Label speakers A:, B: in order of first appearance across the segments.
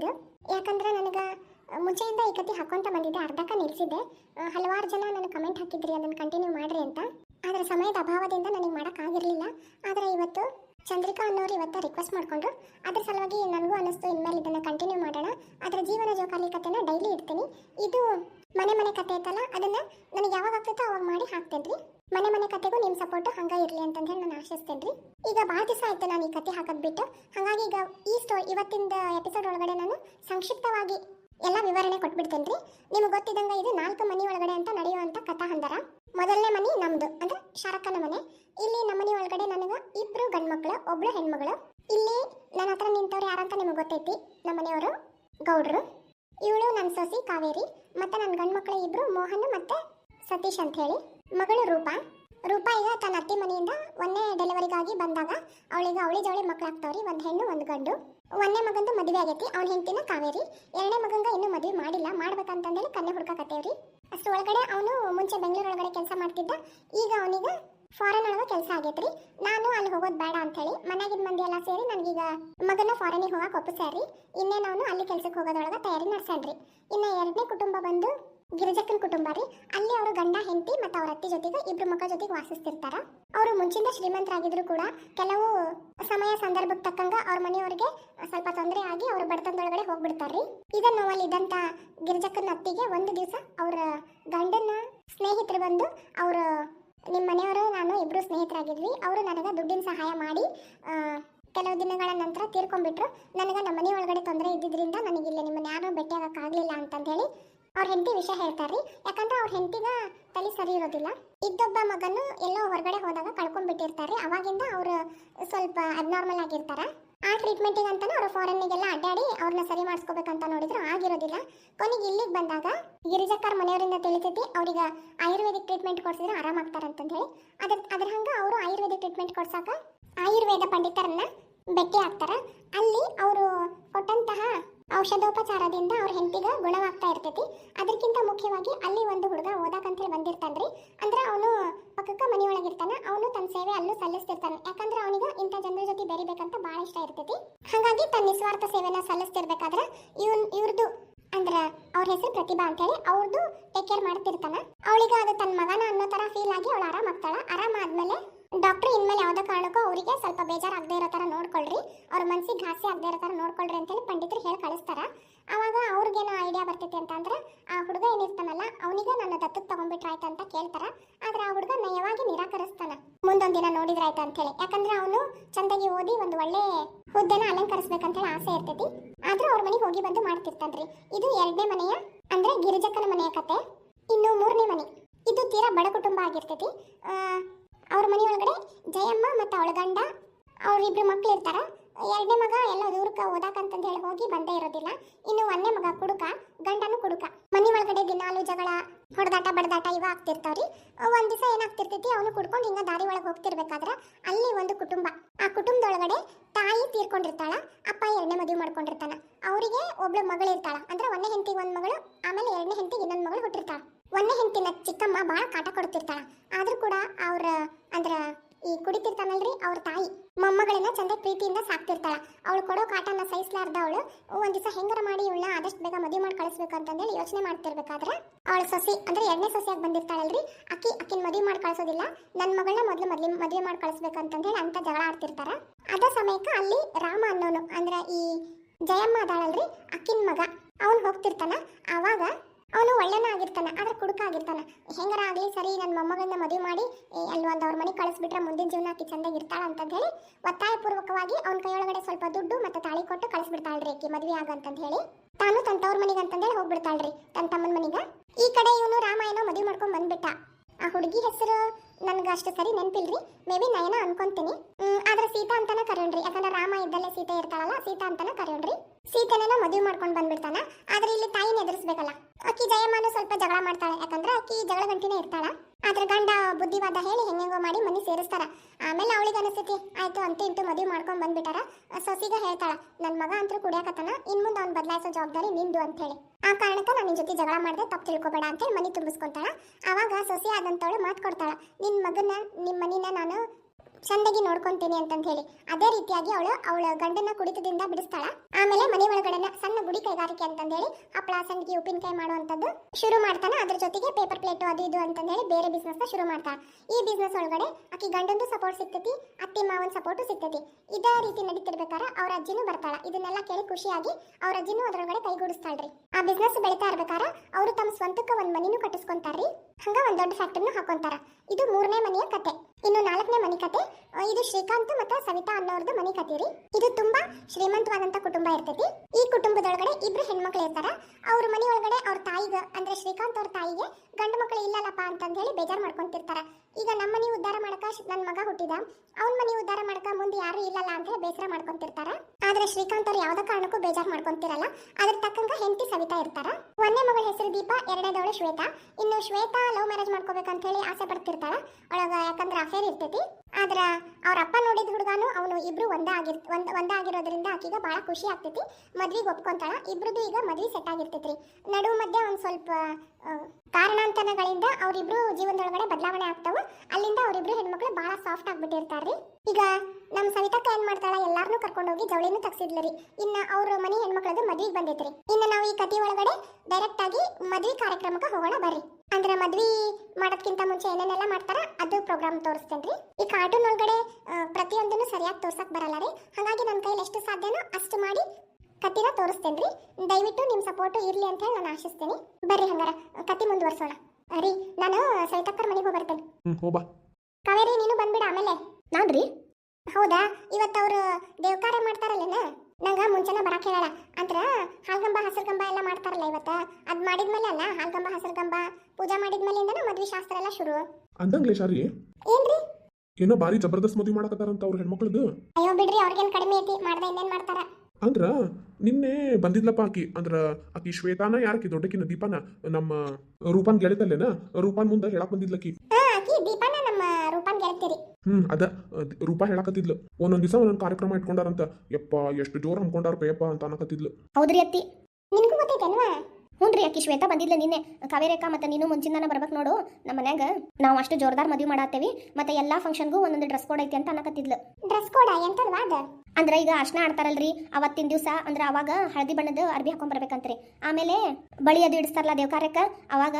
A: ಇದು ಯಾಕಂದ್ರೆ ನನಗೆ ಮುಂಚೆಯಿಂದ ಈ ಕತೆ ಹಾಕೊಂತ ಬಂದಿದ್ದೆ, ಅರ್ಧಕ್ಕ ನಿಲ್ಸಿದ್ದೆ. ಹಲವಾರು ಜನ ನನಗೆ ಕಮೆಂಟ್ ಹಾಕಿದ್ರಿ, ಅದನ್ನು ಕಂಟಿನ್ಯೂ ಮಾಡ್ರಿ ಅಂತ. ಆದರೆ ಸಮಯದ ಅಭಾವದಿಂದ ನನಗೆ ಮಾಡೋಕ್ಕಾಗಿರಲಿಲ್ಲ ಆದರೆ ಇವತ್ತು ಚಂದ್ರಿಕಾ ಅನ್ನೋರು ಇವತ್ತು ರಿಕ್ವೆಸ್ಟ್ ಮಾಡಿಕೊಂಡ್ರು. ಅದ್ರ ಸಲುವಾಗಿ ನನಗೂ ಅನ್ನಿಸ್ತು, ಇನ್ಮೇಲೆ ಇದನ್ನು ಕಂಟಿನ್ಯೂ ಮಾಡೋಣ. ಅದರ ಜೀವನ ಜೋಕಾಲಿ ಕಥೆನ ಡೈಲಿ ಇಡ್ತೀನಿ. ಇದು ಮನೆ ಮನೆ ಕತೆ ಐತಲ್ಲ, ಅದನ್ನು ನನಗೆ ಯಾವಾಗ ಆಗ್ತೈತೋ ಅವಾಗ ಮಾಡಿ ಹಾಕ್ತೇನೆ ರೀ ಮನೆ ಮನೆ ಕತೆಗೂ ನಿಮ್ಮ ಸಪೋರ್ಟ್ ಹಂಗೆ ಇರಲಿ ಅಂತಂದು ಹೇಳಿ ನಾನು ಆಶಿಸ್ತೇನೆ ರೀ ಈಗ ಭಾಳ ದಿವಸ ಆಯ್ತು ನಾನು ಈ ಕತೆ ಹಾಕೋದು ಬಿಟ್ಟು. ಹಾಗಾಗಿ ಈಗ ಈ ಸ್ಟೋ ಇವತ್ತಿಂದ ಎಪಿಸೋಡ್ ಒಳಗಡೆ ನಾನು ಸಂಕ್ಷಿಪ್ತವಾಗಿ ಎಲ್ಲ ವಿವರಣೆ ಕೊಟ್ಬಿಡ್ತೇನೆ ರೀ ನಿಮ್ಗೆ ಗೊತ್ತಿದ್ದಂಗೆ ಇದು ನಾಲ್ಕು ಮನೆ ಒಳಗಡೆ ಅಂತ ನಡೆಯುವಂಥ ಕಥಾ ಹಂದರ. ಮೊದಲನೇ ಮನೆ ನಮ್ಮದು ಅಂದ್ರೆ ಶಾರಕ್ಕನ ಮನೆ. ಇಲ್ಲಿ ನಮ್ಮ ಮನೆ ಒಳಗಡೆ ನನಗೆ ಇಬ್ರು ಗಂಡ್ಮಕ್ಳು, ಒಬ್ಳು ಹೆಣ್ಮಗಳು ಇಲ್ಲಿ ನನ್ನ ಹತ್ರ ನಿಂತವ್ರು ಯಾರಂತ ನಿಮಗೆ ಗೊತ್ತೈತಿ? ನಮ್ಮ ಮನೆಯವರು ಗೌಡ್ರು. ಇವಳು ನನ್ನ ಸೊಸಿ ಕಾವೇರಿ, ಮತ್ತೆ ನನ್ನ ಗಂಡ್ಮಕ್ಳು ಇಬ್ಬರು ಮೋಹನ್ ಮತ್ತೆ ಸತೀಶ್ ಅಂತ ಹೇಳಿ. ಮಗಳು ರೂಪಾ. ರೂಪಾ ಈಗ ತನ್ನ ಅತ್ತೆ ಮನೆಯಿಂದ ಒಂದೇ ಡೆಲಿವರಿಗಾಗಿ ಬಂದಾಗ ಅವಳಿಗೆ ಅವಳಿ ಜವಳಿ ಮಕ್ಕಳಾಗ್ತಾವ್ರಿ, ಒಂದು ಹೆಣ್ಣು, ಒಂದು ಗಂಡು. ಒಂದನೇ ಮಗಂದು ಮದುವೆ ಆಗೈತಿ, ಅವ್ನ ಹೆಂಡತಿನ ಕಾವೇರಿ. ಎರಡನೇ ಮಗಂಗ ಇನ್ನೂ ಮದುವೆ ಮಾಡಿಲ್ಲ, ಮಾಡ್ಬೇಕಂತಂದೇಳಿ ಕನ್ನೆ ಹುಡ್ಕಾಕತ್ತೇವ್ರಿ. ಅಷ್ಟು ಒಳಗಡೆ ಅವನು ಮುಂಚೆ ಬೆಂಗಳೂರು ಒಳಗಡೆ ಕೆಲಸ ಮಾಡ್ತಿದ್ದ, ಈಗ ಅವನಿಗೆ ಫಾರಿನ್ ಒಳಗೆ ಕೆಲಸ ಆಗೈತ್ರಿ. ನಾನು ಅಲ್ಲಿ ಹೋಗೋದು ಬೇಡ ಅಂತೇಳಿ ಮನೆಯಾಗಿದ್ದ ಮಂದಿ ಎಲ್ಲ ಸೇರಿ ನನಗೀಗ ಮಗನ ಫಾರಿನಿಗೆ ಹೋಗಕ್ಕೆ ಒಪ್ಪಿಸ್ಯಾರಿ ಇನ್ನೇನು ನಾನು ಅಲ್ಲಿ ಕೆಲ್ಸಕ್ಕೆ ಹೋಗೋದೊಳಗೆ ತಯಾರಿ ನಡ್ಸ್ಯಾನ್ರಿ. ಇನ್ನು ಎರಡನೇ ಕುಟುಂಬ ಬಂದು ಗಿರಿಜಕ್ಕನ ಕುಟುಂಬ ರೀ. ಅಲ್ಲಿ ಅವರು ಗಂಡ, ಹೆಂಡತಿ ಮತ್ತು ಅವ್ರ ಅತ್ತಿ ಜೊತೆಗೆ ಇಬ್ಬರು ಮಕ್ಕಳ ಜೊತೆಗೆ ವಾಸಿಸ್ತಿರ್ತಾರೆ. ಅವರು ಮುಂಚಿಂದ ಶ್ರೀಮಂತರಾಗಿದ್ದರೂ ಕೂಡ ಕೆಲವು ಸಮಯ ಸಂದರ್ಭಕ್ಕೆ ತಕ್ಕಂಗೆ ಅವ್ರ ಮನೆಯವರಿಗೆ ಸ್ವಲ್ಪ ತೊಂದರೆ ಆಗಿ ಅವ್ರ ಬಡತನದೊಳಗಡೆ ಹೋಗ್ಬಿಡ್ತಾರ್ರಿ ಇದನ್ನ ನೋವಲ್ಲಿ ಇದ್ದಂತ ಗಿರಿಜಕ್ಕನ ಅತ್ತಿಗೆ ಒಂದು ದಿವಸ ಅವರ ಗಂಡನ ಸ್ನೇಹಿತರು ಬಂದು ಅವ್ರ ನಿಮ್ಮ ಮನೆಯವರು ನಾನು ಇಬ್ರು ಸ್ನೇಹಿತರಾಗಿದ್ವಿ. ಅವರು ನನಗೆ ದುಡ್ಡಿನ ಸಹಾಯ ಮಾಡಿ ಕೆಲವು ದಿನಗಳ ನಂತರ ತೀರ್ಕೊಂಡ್ಬಿಟ್ರು. ನನಗೆ ನಮ್ಮ ಮನೆ ಒಳಗಡೆ ತೊಂದರೆ ಇದ್ದಿದ್ದರಿಂದ ನನಗಿಲ್ಲ ನಿಮ್ಮನ್ನು ಯಾರೂ ಭೇಟಿಯಾಗಕ್ಕಾಗಲಿಲ್ಲ ಅಂತಂದೇಳಿ ಅವ್ರ ಹೆಂಡತಿ ವಿಷಯ ಹೇಳ್ತಾರ್ರಿ. ಯಾಕಂದ್ರೆ ಅವ್ರ ಹೆಂಡತಿಗ ತಲೆ ಸರಿ ಇರೋದಿಲ್ಲ. ಇದ್ದೊಬ್ಬ ಮಗನು ಎಲ್ಲೋ ಹೊರಗಡೆ ಹೋದಾಗ ಕಳ್ಕೊಂಡ್ಬಿಟ್ಟಿರ್ತಾರೆ ಅವಾಗಿಂದ ಅವರು ಸ್ವಲ್ಪ ಅಬ್ನಾರ್ಮಲ್ ಆಗಿರ್ತಾರ. ಆ ಟ್ರೀಟ್ಮೆಂಟಿಗೆ ಅಂತಾನೆ ಅವರು ಫಾರಿನ್ನಿಗೆಲ್ಲ ಅಡ್ಡಾಡಿ ಅವ್ರನ್ನ ಸರಿ ಮಾಡಿಸ್ಕೋಬೇಕಂತ ನೋಡಿದ್ರು ಆಗಿರೋದಿಲ್ಲ. ಕೊನೆಗೆ ಇಲ್ಲಿಗೆ ಬಂದಾಗ ಗಿರಿಜಕ್ಕರ್ ಮನೆಯವರಿಂದ ತಿಳಿತೈತಿ, ಅವ್ರಿಗೆ ಆಯುರ್ವೇದಿಕ್ ಟ್ರೀಟ್ಮೆಂಟ್ ಕೊಡ್ಸಿದ್ರೆ ಆರಾಮಾಗ್ತಾರಂತಂದು ಹೇಳಿ. ಅದ್ರ ಅದ್ರ ಹಂಗೆ ಅವರು ಆಯುರ್ವೇದಿಕ್ ಟ್ರೀಟ್ಮೆಂಟ್ ಕೊಡ್ಸಾಕ ಆಯುರ್ವೇದ ಪಂಡಿತರನ್ನ ಭೇಟಿ ಆಗ್ತಾರ. ಅಲ್ಲಿ ಅವರು ಕೊಟ್ಟಂತಹ ಔಷಧೋಪಚಾರದಿಂದ ಅವ್ರ ಹೆಂಡತಿಗೆ ಗುಣವಾಗ್ತಾ ಇರ್ತೈತಿ. ಅದಕ್ಕಿಂತ ಮುಖ್ಯವಾಗಿ ಅಲ್ಲಿ ಒಂದು ಹುಡುಗ ಓದಾಕಂತೇಳಿ ಬಂದಿರ್ತಾನ್ರಿ. ಅಂದ್ರೆ ಅವನು ಪಕ್ಕಕ್ಕ ಮನೆಯೊಳಗಿರ್ತಾನ, ಅವನು ತನ್ನ ಸೇವೆ ಅಲ್ಲೂ ಸಲ್ಲಿಸ್ತಿರ್ತಾನೆ. ಯಾಕಂದ್ರೆ ಅವನಿಗೆ ಇಂಥ ಜನರ ಜೊತೆ ಬೆರಿಬೇಕಂತ ಬಹಳ ಇಷ್ಟ ಇರ್ತೈತಿ. ಹಾಗಾಗಿ ತನ್ನ ನಿಸ್ವಾರ್ಥ ಸೇವೆನ ಸಲ್ಲಿಸ್ತಿರ್ಬೇಕಾದ್ರೆ ಇವನ್ ಇವ್ರದ್ದು ಅಂದ್ರ ಅವ್ರ ಹೆಸರು ಪ್ರತಿಭಾ ಅಂತೇಳಿ ಅವ್ರದ್ದು ಟೇಕ್ ಕೇರ್ ಮಾಡ್ತಿರ್ತಾನ. ಅವಳಿಗೆ ಅದು ತನ್ನ ಮಗನ ಅನ್ನೋ ತರ ಫೀಲ್ ಆಗಿ ಅವಳು ಆರಾಮ ಆರಾಮಾದ್ಮೇಲೆ ಡಾಕ್ಟರ್, ಇನ್ಮೇಲೆ ಯಾವುದೇ ಕಾರಣಕ್ಕೂ ಅವರಿಗೆ ಸ್ವಲ್ಪ ಬೇಜಾರಾಗದೇ ಇರೋ ಥರ ನೋಡ್ಕೊಳ್ರಿ. ಅವ್ರ ಮನ್ಸಿಗೆ ಘಾಸಿ ಆಗದೆ ಇರೋ ಥರ ನೋಡ್ಕೊಳ್ರಿ ಅಂತೇಳಿ ಪಂಡಿತರು ಹೇಳಿ ಕಳಿಸ್ತಾರ. ಅವಾಗ ಅವ್ರಿಗೇನೋ ಐಡಿಯಾ ಬರ್ತೈತಿ ಅಂತ ಅಂದ್ರೆ ಆ ಹುಡುಗ ಏನಿರ್ತಾನಲ್ಲ, ಅವನಿಗೆ ನನ್ನ ದತ್ತಕ್ಕೆ ತಗೊಂಡ್ಬಿಟ್ರೆ ಅಂತ ಕೇಳ್ತಾರ. ಆದ್ರೆ ಆ ಹುಡುಗ ನಯವಾಗಿ ನಿರಾಕರಿಸ್ತಾನ. ಮುಂದೊಂದು ದಿನ ನೋಡಿದ್ರೆ ಅಂತ ಹೇಳಿ ಯಾಕಂದ್ರೆ ಅವನು ಚಂದಾಗಿ ಓದಿ ಒಂದು ಒಳ್ಳೆ ಹುದ್ದೆನ ಅಲಂಕರಿಸ್ಬೇಕಂತ ಹೇಳಿ ಆಸೆ ಇರ್ತೈತಿ. ಆದ್ರೆ ಅವ್ರ ಮನೆಗೆ ಹೋಗಿ ಬಂದು ಮಾಡ್ತಿರ್ತಾನ್ರಿ. ಇದು ಎರಡನೇ ಮನೆಯ, ಅಂದ್ರೆ ಗಿರಿಜಕ್ಕನ ಮನೆಯ ಕತೆ. ಇನ್ನು ಮೂರನೇ ಮನೆ. ಇದು ತೀರಾ ಬಡ ಕುಟುಂಬ ಆಗಿರ್ತೈತಿ. ಅವ್ರ ಮನೆ ಒಳಗಡೆ ಜಯಮ್ಮ ಮತ್ತು ಅವಳ ಗಂಡ, ಅವ್ರಿಬ್ರು ಮಕ್ಳು ಇರ್ತಾರ. ಎರಡನೇ ಮಗ ಎಲ್ಲ ದೂರಕ್ಕೆ ಓದಾಕಂತಂದು ಹೇಳಿ ಹೋಗಿ ಬಂದೇ ಇರೋದಿಲ್ಲ. ಇನ್ನು ಒಂದನೇ ಮಗ ಕುಡುಕ, ಗಂಡನು ಕುಡುಕ. ಮನೆ ಒಳಗಡೆ ದಿನಾಲು ಜಗಳ, ಹೊಡೆದಾಟ, ಬಡದಾಟ ಇವ ಆಗ್ತಿರ್ತಾವ್ರಿ. ಒಂದ್ ದಿವಸ ಏನಾಗ್ತಿರ್ತೈತಿ, ಅವನು ಕುಡ್ಕೊಂಡು ಹಿಂಗ ದಾರಿ ಒಳಗೆ ಹೋಗ್ತಿರ್ಬೇಕಾದ್ರ ಅಲ್ಲಿ ಒಂದು ಕುಟುಂಬ. ಆ ಕುಟುಂಬದೊಳಗಡೆ ತಾಯಿ ತೀರ್ಕೊಂಡಿರ್ತಾಳ, ಅಪ್ಪ ಎರಡನೇ ಮದುವೆ ಮಾಡ್ಕೊಂಡಿರ್ತಾನ. ಅವರಿಗೆ ಒಬ್ಳು ಮಗಳು ಇರ್ತಾಳ ಅಂದ್ರೆ ಒಂದನೇ ಹೆಂಡತಿಗೆ ಒಂದ್ ಮಗಳು, ಆಮೇಲೆ ಎರಡನೇ ಹೆಂಡತಿಗೆ ಇನ್ನೊಂದು ಮಗಳು ಹುಟ್ಟಿರ್ತಾಳ. ಒಂದನೇ ಹೆಂಡತಿನ ಚಿಕ್ಕಮ್ಮ ಭಾಳ ಕಾಟ ಕೊಡ್ತಿರ್ತಾಳ. ಆದ್ರೂ ಕೂಡ ಅವ್ರ, ಅಂದ್ರ ಈ ಕುಡಿತಿರ್ತಾನಲ್ರಿ ಅವ್ರ ತಾಯಿ, ಮೊಮ್ಮಗಳನ್ನ ಚಂದ ಪ್ರೀತಿಯಿಂದ ಸಾಕ್ತಿರ್ತಾಳ. ಅವಳು ಕೊಡೋ ಕಾಟನ್ನ ಸಹಿಸಲಾರ್ದ ಅವಳು, ಒಂದ್ ದಿವಸ ಹೆಂಗರ ಮಾಡಿ ಇವಳನ್ನ ಆದಷ್ಟು ಬೇಗ ಮದುವೆ ಮಾಡಿ ಕಳಿಸ್ಬೇಕು ಅಂತಂದೇಳಿ ಯೋಚನೆ ಮಾಡ್ತಿರ್ಬೇಕಾದ್ರೆ, ಅವಳ ಸೊಸಿ, ಅಂದ್ರೆ ಎರಡನೇ ಸೊಸೆಯಾಗಿ ಬಂದಿರ್ತಾಳಲ್ರಿ, ಅಕ್ಕಿ, ಅಕ್ಕಿನ ಮದುವೆ ಮಾಡಿ ಕಳಿಸೋದಿಲ್ಲ ನನ್ನ ಮಗಳನ್ನ ಮೊದಲು ಮೊದ್ಲು, ಮದುವೆ ಮಾಡಿ ಕಳಿಸ್ಬೇಕಂತಂದು ಹೇಳಿ ಅಂತ ಜಗಳ ಆಡ್ತಿರ್ತಾರ. ಅದ ಸಮಯಕ್ಕೆ ಅಲ್ಲಿ ರಾಮ ಅನ್ನೋನು, ಅಂದ್ರೆ ಈ ಜಯಮ್ಮ ಅದಾಳಲ್ರಿ, ಅಕ್ಕಿನ ಮಗ, ಅವನು ಹೋಗ್ತಿರ್ತಾನ. ಆವಾಗ ಅವನು ಒಳ್ಳೆನ ಆಗಿರ್ತಾನ, ಆದ್ರೆ ಕುಡುಕ ಆಗಿರ್ತಾನ. ಹೆಂಗಾರ ಆಗ್ಲಿ, ಸರಿ ನನ್ನ ಮೊಮ್ಮಗನ್ನ ಮದುವೆ ಮಾಡಿ ಒಂದು ಅವ್ರ ಮನೆಗೆ ಕಳಿಸ್ಬಿಟ್ರೆ ಮುಂದಿನ ಜೀವನ ಆಕಿ ಚಂದಾಗಿ ಇರ್ತಾಳ ಅಂತ ಹೇಳಿ ಒತ್ತಾಯಪೂರ್ವಕವಾಗಿ ಅವನ ಕೈಯೊಳಗಡೆ ಸ್ವಲ್ಪ ದುಡ್ಡು ಮತ್ತೆ ತಾಳಿ ಕೊಟ್ಟು ಕಳಿಸ್ಬಿಡ್ತಾಳ್ರಿ ಆಕಿ, ಮದುವೆ ಅಂತ ಹೇಳಿ. ತಾನು ತನ್ನ ತವ್ರ ಮನೆಗೆ ಅಂತಂದೇಳಿ ಹೋಗ್ಬಿಡ್ತಾಳ್ರಿ ತನ್ನ ತಮ್ಮನ ಮನೆಗೆ. ಈ ಕಡೆ ಇವನು ರಾಮ ಏನೋ ಮದುವೆ ಮಾಡ್ಕೊಂಡ್ ಬಂದ್ಬಿಟ್ಟ. ಆ ಹುಡುಗಿ ಹೆಸರು ನನ್ಗೆ ಅಷ್ಟು ಸರಿ ನೆನಪಿಲ್ರಿ, ಮೇ ಬಿ ನಯನ ಅನ್ಕೊಂತೀನಿ. ಆದ್ರೆ ಸೀತಾ ಅಂತಾನೆ ಕರೆಯೋಣ್ರಿ, ಯಾಕಂದ್ರೆ ರಾಮ ಇದ್ದಲ್ಲೇ ಸೀತೆ ಇರ್ತಾಳಲ್ಲ, ಸೀತಾ ಅಂತಾನೆ ಕರೆಯೋಣ್ರಿ. ಸೀತೆನ ಮದುವೆ ಮಾಡ್ಕೊಂಡು ಬಂದ್ಬಿಡ್ತಾನ, ಆದ್ರೆ ಇಲ್ಲಿ ತಾಯಿನ ಎದುರಿಸ್ಬೇಕಲ್ಲ. ಅಕ್ಕಿ ಜಯಮ್ಮನು ಸ್ವಲ್ಪ ಜಗಳ ಮಾಡ್ತಾಳೆ. ಯಾಕಂದ್ರೆ ಅಕ್ಕಿ ಜಗಳ ಗಂಟಿನೇ ಇರ್ತಾಳ. ಅದ್ರ ಗಂಡ ಬುದ್ಧಿವಾದ ಹೇಳಿ ಹೆಂಗೆಂಗೋ ಮಾಡಿ ಮನೆ ಸೇರಿಸ್ತಾರ. ಆಮೇಲೆ ಅವಳಿಗೆ ಅನಿಸ್ತೈತಿ, ಆಯ್ತು ಅಂತ ಇಂತೂ ಮದುವೆ ಮಾಡ್ಕೊಂಡ್ ಬಂದ್ಬಿಟ್ಟಾರ. ಸೊಸಿಗೆ ಹೇಳ್ತಾಳ, ನನ್ ಮಗ ಅಂತೂ ಕುಡಿಯಾಕತ್ತಾನ. ಇನ್ ಮುಂದೆ ಅವ್ನ್ ಬದಲಾಯಿಸೋ ಜವಾಬ್ದಾರಿ ನಿಂದು ಅಂತ ಹೇಳಿ. ಆ ಕಾರಣಕ್ಕೆ ನಾನು ನಿನ್ ಜೊತೆ ಜಗಳ ಮಾಡ್ದೆ, ತಪ್ಪು ತಿಳ್ಕೊಬೇಡ ಅಂತೇಳಿ ಮನೆ ತುಂಬಿಸ್ಕೊಂತಾಳ. ಅವಾಗ ಸೊಸಿ ಆದಂತವಳು ಮಾತು ಕೊಡ್ತಾಳ, ನಿನ್ ಮಗನ ನಿಮ್ಮ ಮನಿನ ನಾನು ಚಂದಾಗಿ ನೋಡ್ಕೊಂತೀನಿ ಅಂತಂತ ಹೇಳಿ. ಅದೇ ರೀತಿಯಾಗಿ ಅವಳು ಅವಳ ಗಂಡನ ಕುಡಿತದಿಂದ ಬಿಡಿಸ್ತಾಳ. ಆಮೇಲೆ ಮನೆ ಒಳಗಡೆನ ಸಣ್ಣ ಗುಡಿ ಕೈಗಾರಿಕೆ ಅಂತಂದ ಹೇಳಿ ಹಪ್ಪಳ ಸಂಡಿಗೆ ಉಪ್ಪಿನಕಾಯಿ ಮಾಡುವಂತದ್ದು ಶುರು ಮಾಡ್ತಾನೆ. ಅದ್ರ ಜೊತೆಗೆ ಪೇಪರ್ ಪ್ಲೇಟ್ ಅದು ಇದು ಅಂತ ಹೇಳಿ ಬೇರೆ ಬಿಸ್ನೆಸ್ ಶುರು ಮಾಡ್ತಾಳ. ಈ ಬಿಸ್ನೆಸ್ ಒಳಗಡೆ ಆಕಿ ಗಂಡಂದು ಸಪೋರ್ಟ್ ಸಿಗ್ತೈತಿ, ಅತ್ತಿ ಮಾವನ್ ಸಪೋರ್ಟ್ ಸಿಗ್ತೈತಿ. ಇದೇ ರೀತಿ ನಡೀತಿರ್ಬೇಕಾದ್ರೆ ಅವ್ರ ಅಜ್ಜಿನೂ ಬರ್ತಾಳ. ಇದನ್ನೆಲ್ಲ ಕೇಳಿ ಖುಷಿಯಾಗಿ ಅವ್ರ ಅಜ್ಜಿನೂ ಅದ್ರೊಳಗಡೆ ಕೈಗೂಡಿಸ್ತಾಳ್ರಿ. ಆ ಬಿಸ್ನೆಸ್ ಬೆಳಿತಾ ಇರ್ಬೇಕಾದ್ರೆ ಅವರು ತಮ್ಮ ಸ್ವಂತಕ್ಕೆ ಒಂದ್ ಮನಿನೂ ಕಟ್ಟಿಸ್ಕೊಂತಾರ್ರಿ. ಹಂಗ ಒಂದ್ ದೊಡ್ಡ ಫ್ಯಾಕ್ಟರಿನೂ ಹಾಕೊಂತಾರ. ಇದು ಮೂರನೇ ಮನೆಯ ಕತೆ. ಇನ್ನು ನಾಲ್ಕನೇ ಮನೆ ಕತೆ ಇದು ಶ್ರೀಕಾಂತ್ ಮತ್ತೆ ಸವಿತಾ ಅನ್ನೋರ್ದು ಮನೆ ಕತೆ ರೀ. ಇದು ತುಂಬಾ ಶ್ರೀಮಂತವಾದಂತ ಕುಟುಂಬ ಇರ್ತೈತಿ. ಈ ಕುಟುಂಬದೊಳಗಡೆ ಇಬ್ರು ಹೆಣ್ಮಕ್ಳು ಇರ್ತಾರ. ಅವ್ರ ಮನೆಯೊಳಗಡೆ ಅವ್ರ ತಾಯಿಗ, ಅಂದ್ರೆ ಶ್ರೀಕಾಂತ್ ಅವ್ರ ತಾಯಿಗೆ ಗಂಡು ಮಕ್ಕಳು ಇಲ್ಲಲ್ಲಪ್ಪ ಅಂತಂದ ಹೇಳಿ ಬೇಜಾರ್ ಮಾಡ್ಕೊಂತಿರ್ತಾರ. ಈಗ ನಮ್ಮ ಮನೆ ಉದ್ಧಾರ ಮಾಡಕ ನನ್ನ ಮಗ ಹುಟ್ಟಿದ. ಅವನ ಮನೆ ಉದ್ಧಾರ ಮಾಡಕ ಮುಂದೆ ಯಾರು ಇಲ್ಲಲ್ಲ ಅಂತ ಬೇಸರ ಮಾಡ್ಕೊಂತಿರ್ತಾರ. ಆದ್ರೆ ಶ್ರೀಕಾಂತ್ ಅವ್ರು ಯಾವ್ದ ಕಾರಣಕ್ಕೂ ಬೇಜಾರ್ ಮಾಡ್ಕೊಂತಿರಲ್ಲ. ಅದ್ರ ತಕ್ಕಂಗ ಹೆಂಡತಿ ಸವಿತಾ ಇರ್ತಾರ. ಒಂದೇ ಮಗಳ ಹೆಸರು ದೀಪ ಎರಡನೇದವಳು ಶ್ವೇತಾ. ಇನ್ನು ಶ್ವೇತಾ ಲವ್ ಮ್ಯಾರೇಜ್ ಮಾಡ್ಕೋಬೇಕಂತ ಹೇಳಿ ಆಸೆ ಪಡ್ತಿರ್ತಾಳ. ಒಳಗ ಯಾಕಂದ್ರೆ ಅಫೇರ್ ಇರ್ತೈತಿ. ಆದ್ರ ಅವ್ರ ಅಪ್ಪ ನೋಡಿದ ಹುಡುಗಾನು ಅವನು ಇಬ್ರು ಒಂದೇ ಆಗಿರ್ ಒಂದ್ ಒಂದೇ ಆಗಿರೋದ್ರಿಂದ ಆಕಿಗ ಬಹಳ ಖುಷಿ ಆಗ್ತೈತಿ. ಮದ್ವಿಗೆ ಒಪ್ಕೊಂತಾಳ. ಇಬ್ರದ್ದು ಈಗ ಮದ್ವಿ ಸೆಟ್ ಆಗಿರ್ತೈತ್ರಿ. ನಡುವ ಮಧ್ಯೆ ಒಂದ್ ಸ್ವಲ್ಪ ಕಾರಣಾಂತರಗಳಿಂದ ಅವರಿಬ್ರು ಜೀವನದೊಳಗಡೆ ಬದಲಾವಣೆ ಆಗ್ತಾವ. ಅಲ್ಲಿಂದ ಅವರಿಬ್ರು ಹೆಣ್ಮಕ್ಳು ಬಹಳ ಸಾಫ್ಟ್ ಆಗ್ಬಿಟ್ಟಿರ್ತಾರ್ರಿ. ಈಗ ನಮ್ಮ ಸವಿತಕ್ಕ ಏನ್ ಮಾಡ್ತಾಳ? ಎಲ್ಲಾರನ್ನೂ ಕರ್ಕೊಂಡೋಗಿ ಜವಳಿನೂ ತಗ್ಸಿದ್ಲರಿ. ಇನ್ನ ಅವ್ರ ಮನೆ ಹೆಣ್ಮಕ್ಳದ್ದು ಮದ್ವಿಗೆ ಬಂದೈತ್ರಿ. ಇನ್ನ ನಾವು ಈ ಕಥೆ ಒಳಗಡೆ ಡೈರೆಕ್ಟ್ ಆಗಿ ಮದ್ವಿ ಕಾರ್ಯಕ್ರಮಕ್ಕೆ ಹೋಗೋಣ ಬರ್ರಿ. ಅಂದ್ರೆ ಮದ್ವಿ ಮಾಡೋದ್ಕಿಂತ ಮುಂಚೆ ಏನೇನೆಲ್ಲ ಮಾಡ್ತಾರ ಅದು ಪ್ರೋಗ್ರಾಮ್ ತೋರಿಸ್ತೇನ್ರಿ. ಈ ಕಾರ್ಟೂನ್ ಒಳಗಡೆ ಪ್ರತಿಯೊಂದನ್ನು ಸರಿಯಾಗಿ ತೋರ್ಸಕ್ ಬರಲ್ಲ ರೀ. ಹಾಗಾಗಿ ನನ್ನ ಕೈಲಿ ಎಷ್ಟು ಸಾಧ್ಯನೋ ಅಷ್ಟು ಮಾಡಿ ಕತ್ತಿನ ತೋರಿಸ್ತೇನ್ರಿ. ದಯವಿಟ್ಟು ನಿಮ್ಮ ಸಪೋರ್ಟ್ ಇರಲಿ ಅಂತ ಹೇಳಿ ನಾನು ಆಶಿಸ್ತೀನಿ. ಬರ್ರಿ ಹಂಗಾರ ಕತ್ತಿ ಮುಂದುವರ್ಸೋಣ. ರೀ ನಾನು ಸೈತಕ್ಕರ್ ಮನೆಗೆ ಹೋಗ್ಬರ್ತೇನೆ
B: ಹ್ಞೂ ಹೋಬಾ
A: ಕಾವೇರಿ ನೀನು ಬಂದ್ಬಿಡ ಆಮೇಲೆ.
C: ನಾನ್ರಿ?
A: ಹೌದಾ? ಇವತ್ತು ಅವರು ದೇವಕಾರ್ಯ ಮಾಡ್ತಾರಲ್ಲೇನ? ನಂಗೆ ಮುಂಚೆನೇ ಬರಕ್ಕೆ ಹೇಳಲ್ಲ. ಅಂದ್ರ ಹಾಲ್ಗಂಬ ಹಸರ್ಗಂಬ ಎಲ್ಲ ಮಾಡ್ತಾರಲ್ಲ ಇವತ್ತ? ಅದ್ ಮಾಡಿದ್ಮೇಲೆ ಅಲ್ಲ ಹಾಲ್ಗಂಬ ಹಸರ್ಗಂಬ ಪೂಜಾ ಮಾಡಿದ್ಮೇಲಿಂದನ ಮದ್ವಿ ಶಾಸ್ತ್ರ ಎಲ್ಲ ಶುರು.
B: ಅಂದಂಗ್ಲೇ ಶಾರಿ.
A: ಏನ್ರಿ?
B: ಏನೋ ಬಾರಿ ಜಬರ್ದಸ್ತ್ ಮದುವೆ ಮಾಡಕತ್ತಾರಂತ ಅವ್ರ ಹೆಣ್ಮಕ್ಳದ್ದು
A: ಅಯ್ಯೋ ಬಿಡ್ರಿ ಅವ್ರಿಗೇನ್ ಕಡಿಮೆ ಐತಿ ಮಾಡ್ದೆ ಇನ್ನೇನ್ ಮಾಡ್ತಾರ?
B: ಅಂದ್ರ ನಿನ್ನೆ ಬಂದಿದ್ಲಪ್ಪ ಆಕಿ ಅಂದ್ರ ಆಕಿ ಶ್ವೇತಾನ ಯಾರಕಿ ದೊಡ್ಡಕಿನ ದೀಪಾನ ನಮ್ಮ ರೂಪಾನ್ ಗೆಳತಲ್ಲೇನ ರೂಪಾನ್ ಮುಂದೆ ಹೇಳಕ್ ಬಂದಿದ್ಲಕಿ ಹ್ಮ್ ಅದ ರೂಪಾ ಹೇಳಕತ್ತಿದ್ಲು. ಒಂದೊಂದ್ ದಿವಸ ಒಂದೊಂದ್ ಕಾರ್ಯಕ್ರಮ ಇಟ್ಕೊಂಡಾರಂತ. ಯಪ್ಪ ಎಷ್ಟು ಜೋರ್ ಹಮ್ಕೊಂಡಾರ ಪೇಯಪ್ಪ ಅಂತ ಅನ್ನಕತ್ತಿದ್ಲು.
C: ಹೌದ್ರಿ ಅತ್ತಿ.
A: ನಿನಗೂ ಗೊತ್ತೈತೇನ್ವಾ?
C: ಹ್ಞೂನ್ರಿ ಅಕ್ಕಿ ಶ್ವೇತಾ ಬಂದಿದ್ಲ ನಿನ್ನೆ. ಕಾವೇರಿ ಅಕ್ಕ ಮತ್ತೆ ನೀನು ಮುಂಚಿಂದಾನ ಬರ್ಬೇಕು ನೋಡು ನಮ್ಮ ಮನ್ಯಾಗ. ನಾವು ಅಷ್ಟು ಜೋರ್ದಾರ್ ಮದುವೆ ಮಾಡತ್ತೇವಿ. ಮತ್ತೆ ಎಲ್ಲಾ ಫಂಕ್ಷನ್ಗೂ ಒಂದೊಂದು ಡ್ರೆಸ್ ಕೋಡ್ ಐತಿ ಅಂತ ಅನ್ನಕತ್ತಿದ್ಲು.
A: ಡ್ರೆಸ್ ಕೋಡ ಎಂತದ್ವಾ ಅದ?
C: ಅಂದ್ರೆ ಈಗ ಅರ್ಶನ ಆಡ್ತಾರಲ್ರಿ. ಅವತ್ತಿನ ದಿವಸ ಅಂದ್ರೆ ಅವಾಗ ಹಳದಿ ಬಣ್ಣದ ಅರ್ಬಿ ಹಾಕೊಂಡ್ ಬರ್ಬೇಕಂತ್ರಿ. ಆಮೇಲೆ ಬಳಿ ಅದು ಇಡಿಸ್ತಾರಲ್ಲ ದೇವ್ ಕಾರ್ಯಕ್ಕ ಅವಾಗ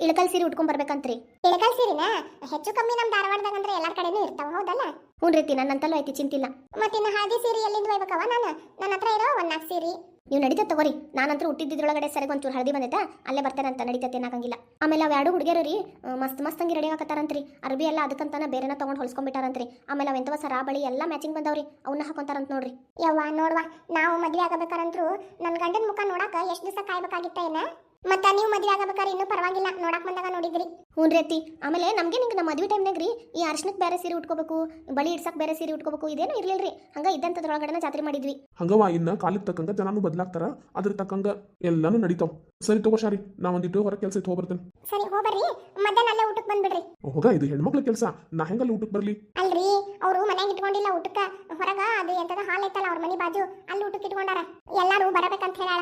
C: ಇಳಕಲ್ ಸೀರೆ ಉಟ್ಕೊಂಡ್ ಬರ್ಬೇಕಂತ್ರಿ.
A: ಇಳಕಲ್ ಸೀರಿನ? ಹೆಚ್ಚು ಕಮ್ಮಿ ನಮ್ ಧಾರವಾಡದಾಗ ಅಂದ್ರೆ ಎಲ್ಲಾರ್ ಕಡೆನು ಇರ್ತಾವ ಹೌದಲ್ಲ?
C: ಹ್ಞೂ ರೀತಿ ನನ್ನಂತಲೂ ಐತಿ ಚಿಂತಿಲ್ಲ.
A: ಮತ್ತೆ ಇನ್ನು ಹಳದಿ ಸೀರೆ ಎಲ್ಲಿಂದ ಒಯ್ಬೇಕವ ನಾನು? ನನ್ನ ಹತ್ರ ಇರೋ ಒಂದ್ ನಾಲ್ಕು ಸೀರೆ.
C: ನೀವು ನಡೀತ ತಗೋರಿ. ನಾನಂತೂ ಹುಟ್ಟಿದ್ರೊಳಗಡೆ ಸರಿಗೆ ಒಂಚೂರು ಹಳದಿ ಬಂದೈತೆ? ಅಲ್ಲೇ ಬರ್ತಾನಂತ ನಡೀತೈತೆ ಏನಾಗಂಗಿಲ್ಲ. ಆಮೇಲೆ ಅವ್ ಎರಡು ಹುಡುಗಿಯರು ರೀ ಮಸ್ತ್ ಮಸ್ತ್ ಹಂಗೆ ರೆಡಿ ಆಗತ್ತಾರಂತ್ರಿ. ಅರ್ಬಿ ಎಲ್ಲ ಅದಕ್ಕಂತಾನ ಬೇರೆನ ತಗೊಂಡು ಹೊಲ್ಸ್ಕೊಂಡ್ಬಿಟ್ಟಾರಂತ್ರಿ. ಆಮೇಲೆ ಅವೆಂತವ ಸರ ಬಳಿ ಎಲ್ಲ ಮ್ಯಾಚಿಂಗ್ ಬಂದವ್ರಿ. ಅವನ್ನ ಹಾಕೊಂತಾರಂತ ನೋಡ್ರಿ.
A: ಯವ್ವ ನೋಡ್ವಾ ನಾವು ಮದ್ವೆ ಆಗಬೇಕಾರಂತ್ರು ನನ್ನ ಗಂಡನ ಮುಖ ನೋಡಾಕ ಎಷ್ಟು ದಿವಸ ಕಾಯ್ಬೇಕಾಗಿತ್ತ ಏನ ಮತ್ತ ನೀವು ಮದುವೆ ಆಗಬೇಕಾದ್ರೆ ಇನ್ನೂ ಪರವಾಗಿಲ್ಲ ನೋಡಕ್ ಬಂದಾಗ ನೋಡಿದ್ರಿ.
C: ಹ್ಞೂ ರೀ ಅತ್ತಿ. ಆಮೇಲೆ ನಮಗೆ ನಿಂಗೆ ನಮ್ಮ ಮದುವೆ ಟೈಮ್ನಾಗ ರೀ ಈ ಅರ್ಶನಕ್ಕೆ ಬೇರೆ ಸೀರೆ ಉಟ್ಕೋಬೇಕು ಬಳಿ ಇಡ್ಸಕ್ಕೆ ಬೇರೆ ಸೀರೆ ಉಟ್ಕೋಬೇಕು ಇದೇನು ಇರ್ಲಿಲ್ಲ ರೀ ಹಂಗೆ ಇದ್ದಂಥದ್ರೊಳಗಡೆ ಜಾತ್ರೆ ಮಾಡಿದ್ವಿ.
B: ಹಂಗವ ಇನ್ನ ಕಾಲಕ್ಕೆ ತಕ್ಕಂಗ ಜನನು ಬದಲಾಗ್ತಾರ ಅದ್ರ ತಕ್ಕಂಗ ಎಲ್ಲಾನು ನಡೀತಾವ್. ಸರಿ ತಗೋ ಶಾರಿ ನಾ ಒಂದಿಟ್ಟು ಹೊರ ಕೆಲ್ಸಕ್ಕೆ ಇತ್ತು ಹೋಗ್ಬರ್ತೇನೆ
A: ಸರಿ ಹೋಗ್ಬರ್ರಿ ಮಧ್ಯಾಹ್ನ ಅಲ್ಲೇ ಊಟಕ್ಕೆ ಬಂದ್ಬಿಡ್ರಿ.
B: ಹೋಗ ಇದು ಹೆಣ್ಮಕ್ಳ ಕೆಲಸ. ನಾ ಹೆಂಗಲ್ಲಿ ಊಟಕ್ಕೆ ಬರ್ಲಿ?
A: ಅಲ್ರಿ ಅವರು ಮನೆಗೆ ಇಟ್ಕೊಂಡಿಲ್ಲ ಊಟಕ್ಕ. ಹೊರಗ ಅದು ಎಂತದ ಹಾಲ್ ಐತಲ್ಲ ಅವ್ರ ಮನಿ ಬಾಜು ಅಲ್ಲಿ ಊಟಕ್ಕೆ ಇಟ್ಕೊಂಡಾರ. ಎಲ್ಲಾರು ಬರಬೇಕಂತ ಹೇಳ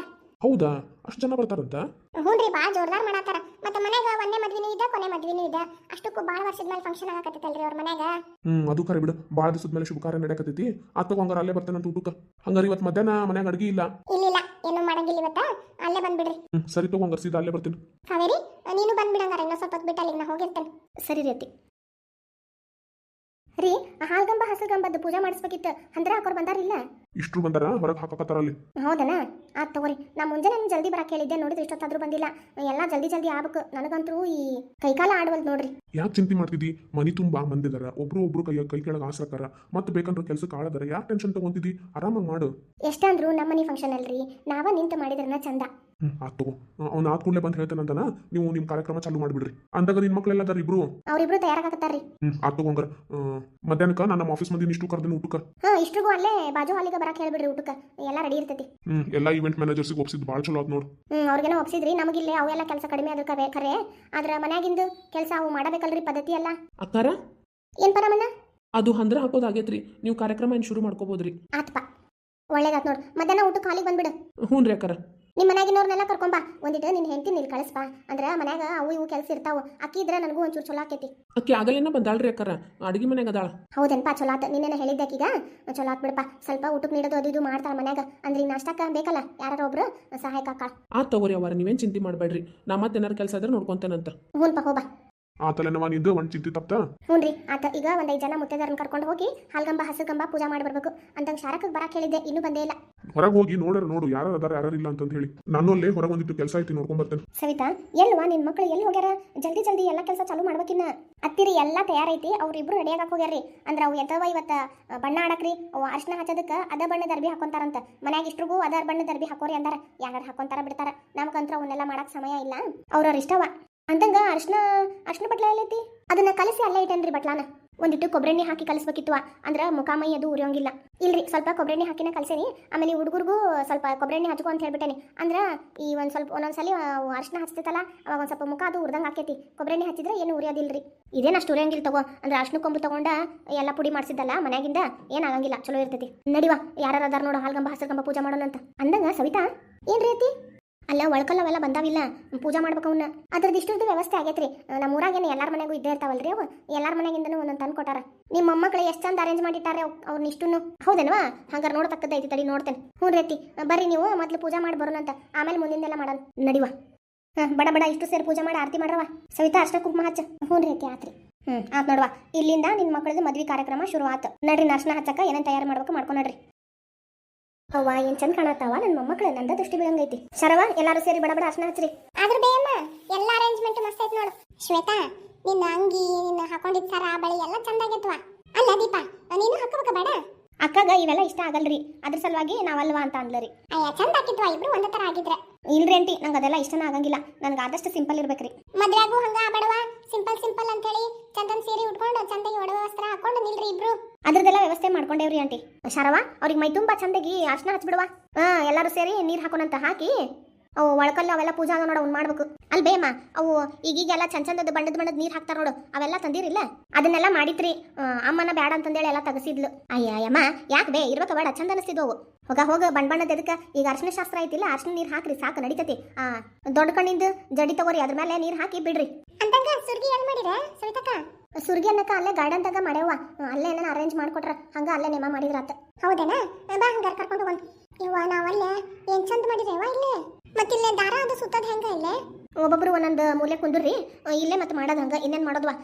B: ಹೌದಾ? ಅಷ್ಟು ಜನ ಬರ್ತಾರಂತ?
A: ಹ್ಞೂನ್ರಿ ಭಾಳ ಜೋರ್ದಾರ್ ಮಾಡತ್ತಾರ. ಮತ್ತೆ ಮನೆಗ ಒಂದೇ ಮದ್ವಿನೂ ಇದೆ ಕೊನೆ ಮದ್ವಿನೂ ಇದೆ ಅಷ್ಟಕ್ಕೂ ಭಾಳ ವರ್ಷದ ಮೇಲೆ ಫಂಕ್ಷನ್ ಆಗಕತ್ತೈತಲ್ರಿ ಅವ್ರ ಮನೆಗ
B: ಹ್ಮ್ ಅದು ಕರೆ ಬಿಡು. ಭಾಳ ದಿವಸದ ಮೇಲೆ ಶುಭ ಕಾರ್ಯ ನಡೆಯಕತ್ತೈತಿ. ಆತ ಹಂಗಾರ ಅಲ್ಲೇ ಅಂತ ಊಟಕ್ಕೆ. ಹಂಗಾರ ಇವತ್ತು ಮಧ್ಯಾಹ್ನ ಮನ್ಯಾಗ ಅಡ್ಗಿ ಇಲ್ಲ?
A: ಇಲ್ಲ ಏನು ಮಾಡಂಗಿಲ್ಲ ಇವತ್ತ? ಅಲ್ಲೇ ಬಂದ್ಬಿಡ್ರಿ.
B: ಹ್ಮ್ ಸರಿ ತಗೋ ಹಂಗಾರ ಸೀದಾ ಅಲ್ಲೇ ಬರ್ತೀನಿ.
A: ಕಾವೇರಿ ನೀನು ಬಂದ್ಬಿಡಂಗಾರ ಇನ್ನೊಂದು ಸ್ವಲ್ಪ ಹೊತ್ತು ಬಿಟ್ಟು ಅಲ್ಲಿಗೆ ನಾ ಹೋಗಿರ್ತೇನೆ.
C: ಸರಿ ರೀ ಅತ್ತಿ. ರೀ ಆ ಹಾಲ್ಗಂಬ ಹಸಲ್ಗಂಬದ್ದು ಪೂಜೆ ಮಾಡಿಸ್ಬೇಕಿತ್ತು. ಅಂದ್ರೆ ಹಾಕೋರು ಬಂದಾರಿಲ್ಲ
B: ಇಷ್ಟ್ರು ಬಂದಾರ ಹೊರಗೆ ಹಾಕಕತ್ತಾರ ಅಲ್ಲಿ
C: ಹೌದನಾ? ಆತ್ ತಗೋರಿ ನಾ ಮುಂಜಾನೆ ಜಲ್ದಿ ಬರಕ್ಕೆ ಹೇಳಿದ್ದೆ ನೋಡಿದ್ರೆ ಇಷ್ಟೊತ್ತಾದ್ರೂ ಬಂದಿಲ್ಲ. ಎಲ್ಲ ಜಲ್ದಿ ಜಲ್ದಿ ಆಗ್ಬೇಕು. ನನಗಂತೂ ಈ ಕೈಕಾಲ ಆಡ್ವಲ್ ನೋಡ್ರಿ.
B: ಯಾಕೆ ಚಿಂತೆ ಮಾಡ್ತಿದ್ದಿ? ಮನಿ ತುಂಬಾ ಮಂದಿದಾರ ಒಬ್ರು ಒಬ್ರು ಕೈ ಕೈ ಕೆಳಗೆ ಆಸಕ್ಕಾರ ಮತ್ತೆ ಬೇಕಂದ್ರೆ ಕೆಲಸ ಆಳದಾರ ಯಾಕೆ ಟೆನ್ಷನ್ ತಗೊಂತಿದ್ದಿ? ಆರಾಮಾಗಿ ಮಾಡು.
C: ಎಷ್ಟಂದ್ರು ನಮ್ಮನೆ ಫಂಕ್ಷನ್ ಅಲ್ರಿ ನಾವ ನಿಂತು ಮಾಡಿದ್ರನ ಚಂದ.
B: ಹ್ಮ್ ಆತ್ ತಗೋ. ಅವ್ನು ಆತ್ ಕೂಡಲೇ ಬಂದು ಹೇಳ್ತಾನಂತನ ನೀವು ನಿಮ್ಮ ಕಾರ್ಯಕ್ರಮ ಚಾಲು ಮಾಡ್ಬಿಡ್ರಿ. ಅಂದಾಗ ನಿನ್ ಮಕ್ಳೆಲ್ಲ ಅದಾರ ಇಬ್ರು?
C: ಅವ್ರಿಬ್ರು ತಯಾರಾಗತ್ತಾರ್ರಿ
B: ಹ್ಮ್ ಆತ್ ತಗೋ ಆ, ಮಧ್ಯಾಹ್ನಕ್ಕ ನಾನು ನಮ್ಮ ಆಫೀಸ್ ಮಂದಿ ಇಷ್ಟು ಕರ್ದಿನ ಊಟಕ್ಕೆ.
C: ಹಾ ಇಷ್ಟ್ರಿಗೂ ಅಲ್ಲೇ ಬಾಜು ಹಾಲಿಗೆ ಬರಕ್ಕೆ ಹೇಳ್ಬಿಡ್ರಿ ಊಟಕ್ಕೆ. ಎಲ್ಲ ರೆಡಿ ಇರ್ತೈತಿ.
B: ಹ್ಮ್ ಎಲ್ಲಾ ಇವೆಂಟ್ ಮ್ಯಾನೇಜರ್ಸಿಗೆ ಒಪ್ಸಿದ್ ಬಾಳ ಚಲೋ ಆತ್ ನೋಡು.
C: ಹ್ಮ್ ಅವ್ರಿಗೆ ಒಪ್ಸಿದ್ರಿ. ನಮಗಿಲ್ಲೇ ಅವೆಲ್ಲ ಕೆಲಸ ಕಡಿಮೆ ಅದಕ್ಕೆ ಬೇಕಾರೆ ಆದ್ರೆ ಮನ್ಯಾಗಿಂದು ಕೆಲಸ ಅವು ಮಾಡಬೇಕಲ್ರಿ ಪದ್ಧತಿ ಎಲ್ಲ.
D: ಅಕ್ಕಾರ?
C: ಏನ್ ಪರಮಣ್ಣ
D: ಅದು ಹಂದ್ರ ಹಾಕೋದಾಗೈತ್ರಿ ನೀವು ಕಾರ್ಯಕ್ರಮ ಏನು ಶುರು ಮಾಡ್ಕೋಬೋದ್ರಿ?
C: ಆತ್ಪ. ಒಳ್ಳೇದಾತ್ ನೋಡ್. ಮಧ್ಯಾಹ್ನ ಊಟಕ್ಕೆ ಹಾಲಿಗೆ ಬಂದ್ಬಿಡು.
D: ಹ್ಞೂ ರೀ ಅಕ್ಕಾರ.
C: ನಿಮ್ಮ ಮನ್ಯಾಗಿನವ್ರನ್ನೆಲ್ಲ ಕರ್ಕೊಂಬಾ. ಒಂದಿಟ್ಟು ನಿನ್ನ ಹೆಂಡತಿ ಇಲ್ಲಿ ಕಳಿಸ್ಬಾ. ಅಂದ್ರೆ ಮನ್ಯಾಗ ಅವು ಇವು ಕೆಲಸ ಇರ್ತಾವ. ಅಕ್ಕಿ ಇದ್ರೆ ನನಗೂ ಒಂಚೂರು ಚಲೋ ಆಕೈತಿ.
D: ಅಕ್ಕಿ ಆಗಲೇನ ಬಂದಾಳ್ರಿ ಅಕ್ಕರ? ಅಡಿಗೆ ಮನ್ಯಾಗ ಅದಾಳ.
C: ಹೌದೇನಪ್ಪ ಚಲೋ ಆತ. ಹೇಳಿದ್ದೆ ಹೇಳಿದ್ದಕ್ಕೀಗ? ಚಲೋ ಆತ್ ಬಿಡಪ್ಪ. ಸ್ವಲ್ಪ ಊಟಕ್ಕೆ ನೀಡೋದು ಅದು ಇದು ಮಾಡ್ತಾಳ ಮನ್ಯಾಗ. ಅಂದ್ರೆ ಈಗ ನಾಷ್ಟಕ್ಕ ಬೇಕಲ್ಲ? ಯಾರು ಒಬ್ರು ಸಹಾಯಕ ಆಕಾಳ
D: ಆ ತಗೋರಿ ಅವರ ನೀವೇನು ಚಿಂತೆ ಮಾಡಬೇಡ್ರಿ. ನಾ ಮತ್ತೆ ಏನಾರು ಕೆಲಸ ಆದ್ರೆ ನೋಡ್ಕೊಂತೇನಂತ.
C: ಹ್ಞೂನ್ಪ ಹೋಗ್ಬಾ.
B: ಆ ತಲೆನವ ಒಂದು ಚಿಂತೆ ತಪ್ತ?
C: ಹ್ಞೂನ್ರಿ ಆತ ಈಗ ಒಂದೈದು ಐದು ಜನ ಮುತ್ತೈದರನ್ನ ಕರ್ಕೊಂಡು ಹೋಗಿ ಹಾಲ್ಗಂಬ ಹಸುಗಂಬ ಪೂಜಾ ಮಾಡಿ ಬರ್ಬೇಕು. ಅಂತಂಗ್ ಶಾರಕಕ್ಕೆ ಬರಕ್ ಹೇಳಿದ್ದೆ ಇನ್ನೂ ಬಂದೇ ಇಲ್ಲ.
B: ಹೊರಗೆ ಹೋಗಿ ನೋಡ್ಯಾರ ನೋಡು ಯಾರು ಅದಾರ ಯಾರು ಇಲ್ಲ ಅಂತ ಹೇಳಿ. ನಾನು ಅಲ್ಲೇ ಹೊರಗೆ ಒಂದಿಟ್ಟು ಕೆಲಸ ಐತಿ ನೋಡ್ಕೊಂಡ್ ಬರ್ತೇನೆ.
C: ಸವಿತಾ ಎಲ್ವಾ ನಿನ್ ಮಕ್ಕಳು ಎಲ್ಲಿ ಹೋಗ್ಯಾರ? ಜಲ್ದಿ ಜಲ್ದಿ ಎಲ್ಲ ಕೆಲಸ ಚಾಲೂ ಮಾಡ್ಬೇಕಿನ್ನ. ಅತ್ತಿರಿ ಎಲ್ಲ ತಯಾರೈತಿ ಅವ್ರಿಬ್ರು ರೆಡಿ ಆಗಕ್ ಹೋಗ್ಯಾರ್ರಿ. ಅಂದ್ರ ಅವು ಎಂತವ ಇವತ್ತ ಬಣ್ಣ ಆಡಕ್ರಿ ಅವು ಅರ್ಶನ ಹಚ್ಚೋದಕ್ಕೆ ಅದ ಬಣ್ಣದ ಅರ್ಬಿ ಹಾಕೊಂತಾರಂತ. ಮನ್ಯಾಗ ಇಷ್ಟ್ರಿಗೂ ಅದ ಬಣ್ಣದ ಅರ್ಬಿ ಹಾಕೋರಿ ಅಂದಾರ. ಯಾರು ಹಾಕೊಂತಾರ ಬಿಡ್ತಾರ. ನಮಗಂತ್ರ ಅವನ್ನೆಲ್ಲ ಮಾಡಕ್ ಸಮಯ ಇಲ್ಲ. ಅವ್ರವ್ರ ಇಷ್ಟವ. ಅಂದಂಗ ಅರ್ಶನ ಅರ್ಶನ ಬಟ್ಲ ಎಲ್ಲೈತಿ? ಅದನ್ನ ಕಲಸಿ ಅಲ್ಲೇ ಇಟ್ಟೇನ್ರಿ ಬಟ್ಲಾನ. ಒಂದಿಟ್ಟು ಕೊಬ್ಬರೆಣ್ಣೆ ಹಾಕಿ ಕಲಸ್ಬೇಕಿತ್ತು ಅಂದ್ರ ಮುಖಾಮೈ ಅದು ಉರಿಯೋಂಗಿಲ್ಲ. ಇಲ್ರಿ, ಸ್ವಲ್ಪ ಕೊಬ್ಬರೆಣ್ಣೆ ಹಾಕಿನ ಕಲಸೇನಿ. ಆಮೇಲೆ ಹುಡುಗರಿಗೂ ಸ್ವಲ್ಪ ಕೊಬ್ಬರೆಣ್ಣೆ ಹಚ್ಕೊ ಅಂತ ಹೇಳ್ಬಿಟ್ಟೇನಿ. ಅಂದ್ರ ಈ ಒಂದ್ ಸ್ವಲ್ಪ ಒಂದೊಂದ್ಸಲಿ ಅರ್ಶನ ಹಚ್ತೈತಲ್ಲ ಅವಾಗ ಒಂದ್ ಸ್ವಲ್ಪ ಮುಖ ಅದು ಉರ್ದಂಗ್ ಹಾಕೈತಿ ಕೊಬ್ಬರೆಣ್ಣೆ ಹಚ್ಚಿದ್ರೆ ಏನು ಉರಿಯೋದಿಲ್ರಿ. ಇದೇನು ಅಷ್ಟು ಉರಿಯಂಗಿಲ್ಲ ತಗೋ. ಅಂದ್ರೆ ಅರ್ಶನ ಕೊಂಬು ತಗೊಂಡ ಎಲ್ಲ ಪುಡಿ ಮಾಡಿಸಿದ್ದಲ್ಲ ಮನ್ಯಾಗಿಂದ ಏನಾಗಂಗಿಲ್ಲ ಚಲೋ ಇರ್ತೈತಿ. ನಡಿವಾ ಯಾರು ಅದಾರ ನೋಡು ಹಾಲ್ಗಂಬ ಕಂಬ ಪೂಜೆ ಮಾಡೋಣ ಅಂತ ಅಂದಂಗ ಸವಿತಾ, ಏನ್ರೀ ರೀತಿ ಅಲ್ಲ ಒಳ್ಕಲ್ಲ ಅವೆಲ್ಲ ಬಂದಾವಿಲ್ಲ. ಪೂಜಾ ಮಾಡ್ಬೇಕು ಅವನ್ನ ಅದ್ರದ್ದು ವ್ಯವಸ್ಥೆ ಆಗೈತ್ರಿ. ನಮ್ಮ ಊರಾಗೇನು ಎಲ್ಲಾರ ಮನೆಗೂ ಇದ್ದೇ ಇರ್ತಾವಲ್ರಿ ಅವು. ಎಲ್ಲಾರ ಮನೆಗಿಂದನೂ ಒಂದೊಂದು ತಂದು ಕೊಟ್ಟಾರ. ನಿಮ್ಮ ಮೊಮ್ಮಕ್ಳು ಎಷ್ಟು ಚಂದ ಅರೇಂಜ್ ಮಾಡಿಟ್ಟಾರೆ ಅವ್ರನ್ನ ಇಷ್ಟನ್ನು ಹೌದೇನವಾ ಹಂಗಾರೆ ನೋಡತಕ್ಕದ್ದೈತಿ ತಡಿ, ನೋಡ್ತೇನೆ. ಹ್ಞೂ ರೀತಿ ಬರ್ರಿ ನೀವು, ಮೊದಲು ಪೂಜಾ ಮಾಡಿ ಬರೋಣಂತ ಆಮೇಲೆ ಮುಂದಿಂದೆಲ್ಲ ಮಾಡೋಣ. ನಡಿವ? ಹಾಂ ಬಡ ಬಡ, ಇಷ್ಟು ಸೇರಿ ಪೂಜೆ ಮಾಡಿ ಆರತಿ ಮಾಡ್ರವ ಸವಿತಾ, ಅಷ್ಟ ಕುಂಕುಮ ಹಚ್ಚ. ಹ್ಞೂ ರೀತಿ ಆತ್ರಿ. ಹ್ಞೂ ಆತ್ ನೋಡುವ. ಇಲ್ಲಿಂದ ನಿನ್ನ ಮಕ್ಕಳದು ಮದ್ವೆ ಕಾರ್ಯಕ್ರಮ ಶುರು ಆತು ನಡ್ರಿ ನರ್ಶನ ಹಚ್ಚಕ ಏನೇನು ತಯಾರು ಮಾಡ್ಬೇಕು ಮಾಡ್ಕೊ ನಡ್ರಿ. ಅವ್ವ ಏನ್ ಚಂದ ಕಾಣತ್ತಾವ? ನನ್ನ ಮೊಮ್ಮಕ್ಳು ನಂದ ದೃಷ್ಟಿ ಬೀಳಂಗೈತಿ ಶರವ ಎಲ್ಲಾರು ಸೇರಿ ಬಡ ಬಡ ಅರ್ಶನ ಹಚ್ಚ್ರಿ
A: ಆದ್ರ ಬೇಯಮ್ಮ ಎಲ್ಲ ಅರೇಂಜ್ಮೆಂಟ್ ಮಸ್ತ್ ಐತ್ ನೋಡು. ಶ್ವೇತಾ ನಿನ್ನ ಅಂಗಿ ನಿನ್ನ ಹಾಕೊಂಡಿದ್ ಸರ ಬಳಿ ಎಲ್ಲ ಚಂದ ಆಗೈತ್ವಾ ಅಲ್ಲ ದೀಪ ನೀನು ಹಾಕೋಬೇಕ ಬೇಡ?
C: ಅಕ್ಕಗ ಇವೆಲ್ಲ ಇಷ್ಟ ಆಗಲ್ರಿ. ಅದ್ರ ಸಲುವಾಗಿ ನಾವಲ್ವಾ ಅಂತ ಅಂದ್ಲರಿ
A: ಅಯ್ಯ ಚಂದ ಹಾಕಿದ್ವಾ? ಇಬ್ರು ಒಂದೇ ತರ ಆಗಿದ್ರೆ.
C: ಇಲ್ರಿ ಅಂಟಿ ನಂಗೆ ಅದೆಲ್ಲ ಇಷ್ಟನ ಆಗಂಗಿಲ್ಲ. ನನಗೆ ಆದಷ್ಟು ಸಿಂಪಲ್ ಇರ್ಬೇಕ್ರಿ.
A: ಮದ್ವೆಗೂ ಹಂಗ ಬಡವ? ಸಿಂಪಲ್ ಸಿಂಪಲ್ ಅಂತ ಹೇಳಿ ಚಂದನ್ ಸೀರೆ ಉಟ್ಕೊಂಡು ಚಂದ ಒಡವ ವಸ್ತ್ರ ಹಾಕೊಂಡು ನಿಲ್ರಿ ಇಬ್ರು.
C: ಅದ್ರದ್ದೆಲ್ಲ ವ್ಯವಸ್ಥೆ ಮಾಡ್ಕೊಂಡೇವ್ರಿ ಆಂಟಿ. ಶರವ ಅವ್ರಿಗೆ ಮೈ ತುಂಬಾ ಚಂದಗಿ ಅರ್ಶನ ಹಚ್ಬಿಡುವ. ಹಾ ಎಲ್ಲರೂ ಸೇರಿ ನೀರ್ ಹಾಕೋಣಂತ ಹಾಕಿ ಅವು ಒಳಕಲ್ಲ ಅವೆಲ್ಲ ಪೂಜಾ ನೋಡು ಅವ್ನು ಮಾಡ್ಬೇಕು. ಅಲ್ಲಿ ಬೇಮ ಅವು ಈಗೀಗೆಲ್ಲ ಚಂದ ಚಂದದ ಬಣ್ಣದ ಬಣ್ಣದ ನೀರು ಹಾಕ್ತಾರ ನೋಡು ಅವೆಲ್ಲ ತಂದಿರಿಲ್ಲ? ಅದನ್ನೆಲ್ಲ ಮಾಡಿತ್ರಿ. ಅಮ್ಮನ ಬೇಡ ಅಂತಂದೇಳಿ ಎಲ್ಲ ತೆಗಸಿದ್ಲು. ಅಯ್ಯ ಅಮ್ಮ ಯಾಕೆ ಬೇ ಇರ್ಬೇಕು ಬೇಡ ಚಂದ ಅನಿಸ್ತಿದ್ವು ಅವು. ಹೋಗ ಹೋಗ ಬಣ್ಣ ಬಣ್ಣದ ಎದಕ್ಕೆ? ಈಗ ಅರ್ಶನ ಶಾಸ್ತ್ರ ಐತಿಲ್ಲ ಅರ್ಶನ ನೀರು ಹಾಕ್ರಿ ಸಾಕು ನಡಿತತಿ. ಆ ದೊಡ್ಡ ಕಣ್ಣಿಂದ ಜಡಿ ತಗೋರಿ ಅದ್ರ ಮೇಲೆ ನೀರು ಹಾಕಿ ಬಿಡ್ರಿ.
A: ಅಂತಂಗ ಸುರ್ಗಿ ಎಲ್ ಮಾಡಿರ ಸವಿತಕ್ಕ
C: ಸುರ್ಗಿ ಅನ್ನಕ ಅಲ್ಲೇ ಗಾರ್ಡನ್ದಾಗ ಮಾಡ್ಯವ ಅಲ್ಲೇ ಏನಾರ ಅರೇಂಜ್ ಮಾಡ್ಕೊಟ್ರ ಹಂಗ ಅಲ್ಲೇ ನೇಮ ಮಾಡಿದ್ರಾತ.
A: ಹೌದೇನಾ? ಬಾ ಹಂಗಾರ ಕರ್ಕೊಂಡು ಹೋಗೋಣ ಇವ ನಾವಲ್ಲೇ ಏನ್ ಚಂದ ಮಾಡಿದೇವ ಇಲ್ಲೇ? ಮತ್ತಿಲ್ಲೇ ದಾರ ಅದು ಸುತ್ತದ ಹೆಂಗ ಇಲ್ಲೇ?
C: ಒಬ್ಬೊಬ್ರು ಒಂದೊಂದು ಮೂಲೆ ಕುಂದುರ್ರಿ. ಇಲ್ಲೇ ಮತ್ತೆ ಮಾಡೋದು ಹಂಗ ಇನ್ನೇನ್ ಮಾಡೋದ್ವಾ?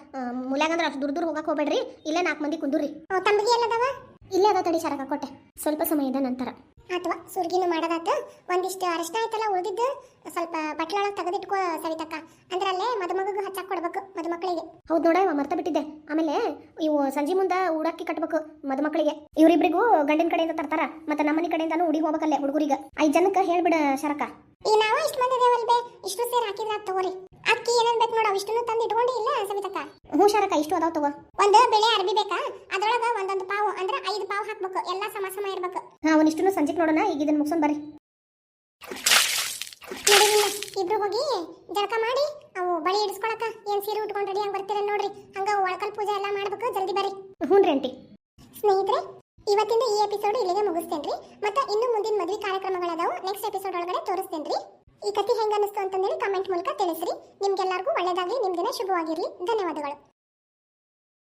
C: ಮೂಲ್ಯಾಗ ಅಂದ್ರೆ ಅಷ್ಟು ದೂರ ದೂರ ಹೋಗಕ್ ಹೋಗ್ಬೇಡ್ರಿ. ಇಲ್ಲೇ ನಾಲ್ಕು ಮಂದಿ ಕುಂದುರ್ರಿ.
A: ತಂಬಿಗೆ ಎಲ್ಲದವ?
C: ಇಲ್ಲೇ ಅದ ತಡಿ ಶರಕ ಕೊಟ್ಟೆ ಸ್ವಲ್ಪ ಸಮಯದ ನಂತರ.
A: ಅಥವಾ ಸುರ್ಗಿನೂ ಮಾಡೋದಾತು. ಒಂದಿಷ್ಟು ಅರಶಿನ ಆಯ್ತಲ್ಲ ಉಳಿದಿದ್ದು ಸ್ವಲ್ಪ ಬಟ್ಲೊಳಗೆ ತೆಗೆದಿಟ್ಕೋ ಸವಿತಕ್ಕ. ಅಂದ್ರೆ ಅಲ್ಲೇ ಮದುಮಗಗೂ ಹಚ್ಚಾಕ್ ಕೊಡ್ಬೇಕು ಮದುಮಕ್ಕಳಿಗೆ
C: ಹೌದು ನೋಡ ಮರ್ತ ಬಿಟ್ಟಿದ್ದೆ. ಆಮೇಲೆ ಇವು ಸಂಜೆ ಮುಂದೆ ಉಡಕ್ಕಿ ಕಟ್ಬೇಕು ಮದುಮಕ್ಕಳಿಗೆ ಇವರಿಬ್ರಿಗೂ ಗಂಡಿನ ಕಡೆಯಿಂದ ತರ್ತಾರ ಮತ್ತೆ ನಮ್ಮನಿ ಕಡೆಯಿಂದಾನು ಉಡಿ ಹೋಗ್ಬೇಕಲ್ಲೇ ಹುಡುಗರಿಗೆ. ಐದು ಜನಕ್ಕೆ ಹೇಳ್ಬಿಡ ಶರಕ
A: ಈಗ ನಾವು ಇಷ್ಟು ಮಂದಿ ಇದೇವಲ್ ಬೇ? ಇಷ್ಟು ಸೇರ್ ಹಾಕಿದ್ರ ಆತ್ ತಗೋರಿ. ಅಕ್ಕಿ ಏನೇನ್ ಬೇಕು ನೋಡ ಇಷ್ಟನ್ನು ತಂದು ಇಟ್ಕೊಂಡಿ ಇಲ್ಲ ಸವಿತಕ್ಕ?
C: ಹ್ಞೂ ಇಷ್ಟು ಅದಾವ ತಗೋ.
A: ಒಂದ್ ಬೆಳೆ ಅರ್ಬಿ ಬೇಕಾ? ಅದ್ರೊಳಗ ಒಂದೊಂದು ಪಾವು ಅಂದ್ರೆ ಐದು ಪಾವು ಹಾಕ್ಬೇಕು ಎಲ್ಲಾ ಸಮ ಸಮ ಇರ್ಬೇಕು.
C: ಹಾ ಅವನಿಷ್ಟು ಸಂಜೆಕ್ ನೋಡೋಣ ಈಗ ಇದನ್ನ ಮುಗಿಸ್ಕೊಂಡ್ ಬರ್ರಿ.
A: ನೋಡಿ ಇಬ್ರು ಹೋಗಿ ಜಳಕ ಮಾಡಿ ಅವು ಬಳಿ ಇಡಿಸ್ಕೊಳಕ ಏನ್ ಸೀರೆ ಉಟ್ಕೊಂಡು ರೆಡಿ ಹಂಗ್ ಬರ್ತೀರ ನೋಡ್ರಿ. ಹಂಗ ಒಳಕಲ್ ಪೂಜೆ ಎಲ್ಲಾ ಮಾಡ್ಬೇಕು ಜಲ್ದಿ ಬರ್ರಿ.
C: ಹ್ಞೂ ರೀ ಆಂಟಿ.
A: ಸ್ನೇಹಿತರೆ ಇವತ್ತಿಂದ ಈ ಎಪಿಸೋಡ್ ಇಲ್ಲಿಗೆ ಮುಗಿಸ್ತೇನ್ರಿ. ಮತ್ತೆ ಇನ್ನು ಮುಂದಿನ ಮದುವೆ ಕಾರ್ಯಕ್ರಮಗಳದಾವು ನೆಕ್ಸ್ಟ್ ಎಪಿಸೋಡ್ ಒಳಗಡೆ ತೋರಿಸ್ತೇನ್ರಿ. ಈ ಕಥೆ ಹೆಂಗ ಅನಿಸ್ತು ಅಂತಂದೇಳಿ ಕಮೆಂಟ್ ಮೂಲಕ ತಿಳಿಸ್ರಿ. ನಿಮ್ಗೆಲ್ಲರಿಗೂ ಒಳ್ಳೇದಾಗ್ಲಿ ನಿಮ್ಮ ದಿನ ಶುಭವಾಗಿರ್ಲಿ. ಧನ್ಯವಾದಗಳು.